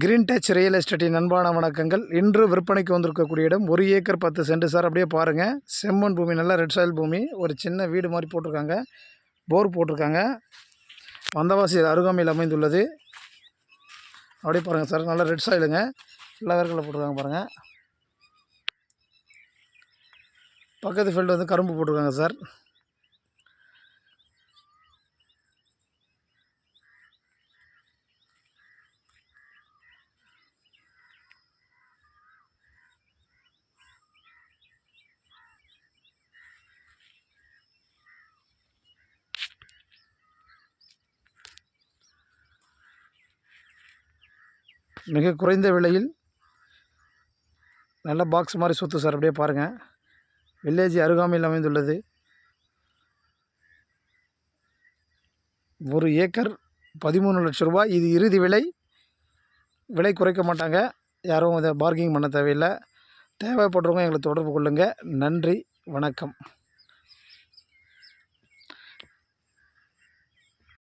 Green touch real எஸ்டேட்டின் அன்பான வணக்கங்கள். இன்று விற்பனைக்கு வந்திருக்கக்கூடிய இடம் ஒரு ஏக்கர் பத்து சென்ட் சார். அப்படியே பாருங்கள் செம்மண் பூமி நல்லா ரெட் சாயில் பூமி. ஒரு சின்ன வீடு மாதிரி போட்டிருக்காங்க. போர் போட்டிருக்காங்க. வந்தவாசி அருகாமையில் அமைந்துள்ளது. அப்படியே பாருங்கள் சார். நல்லா ரெட் சாயிலுங்க எல்லா வேர்களில் போட்டிருக்காங்க பாருங்கள் பக்கத்து ஃபீல்டு வந்து கரும்பு போட்டிருக்காங்க சார். மிக குறைந்த விலையில் நல்ல பாக்ஸ் மாதிரி சொத்து சார். அப்படியே பாருங்கள் வில்லேஜ் அருகாமையில் அமைந்துள்ளது. ஒரு ஏக்கர் பதிமூணு லட்ச ரூபாய். இது இறுதி விலை. விலை குறைக்க மாட்டாங்க. யாரும் இதை பார்கிங் பண்ண தேவையில்லை. தேவைப்படுறவங்க எங்களை தொடர்பு கொள்ளுங்கள் நன்றி. வணக்கம்.